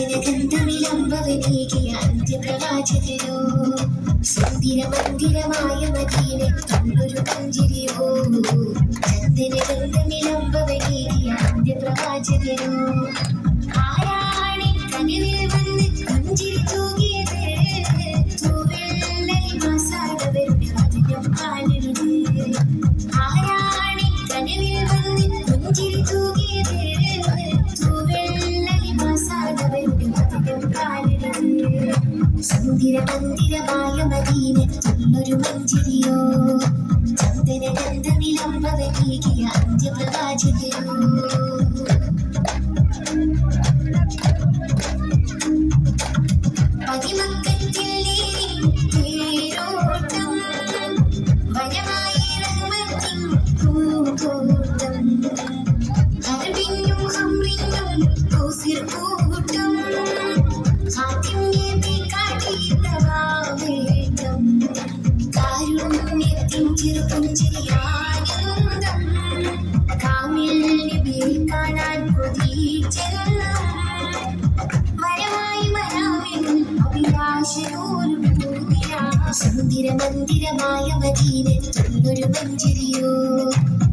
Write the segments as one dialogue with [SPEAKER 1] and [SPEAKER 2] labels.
[SPEAKER 1] ചന്ദനഗന്ധമിലമ്പവനേകിയ അന്ത്യപ്രവാചകരോ സുന്ദര മന്ദിരമായ മദീനെ തൊള്ളൊരു പഞ്ചിരിയോ ചന്ദനഗന്ധമിലമ്പവനേകിയ അന്ത്യപ്രവാചകരോ സുന്ദര മന്ദിരമായ മദീനത്തുള്ളൊരു മഞ്ചരിയോ ചന്ദന ഗന്ധമിലമ്പവനീകിയ അന്ത്യപ്രവാചകരോ പതിമക്കത്തിൽ തേരോട്ടം സുന്ദര മന്ദിരമായ മദീനത്തുള്ളൊരു മഞ്ചരിയോ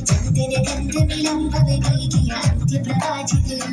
[SPEAKER 1] ചന്ദന ഗന്ധമിലമ്പവനീകിയ അന്ത്യപ്രവാചകയോ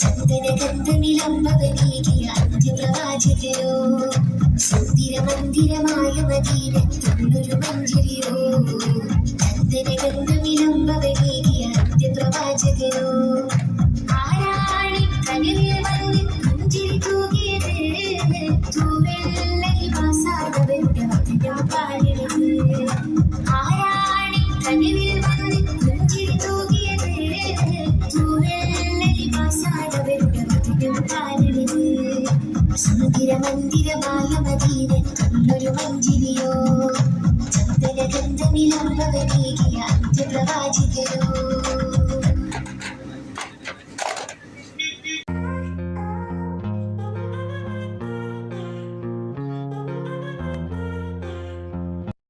[SPEAKER 1] ചന്ദന ഗന്ധമിലമ്പവനീകിയ അന്ത്യപ്രവാചകരോ മദീനത്തുള്ളൊരു മഞ്ചരിയോ ചന്ദന ഗന്ധമിലമ്പവനീകിയ അന്ത്യപ്രവാചകരോ ആരാണി കനവിൽ വന്ന് പുഞ്ചിരി തൂകിയത് തൂവെള്ളി മാസാടവരുടെ വചനം പാടരുത് ആരാണി പാടരുത് സുന്ദര മന്ദിരമായ മദീനത്തുള്ളൊരു മഞ്ചിരിയോ ചന്ദന ഗന്ധമിലമ്പവനേകിയ അന്ത്യപ്രവാചകരോ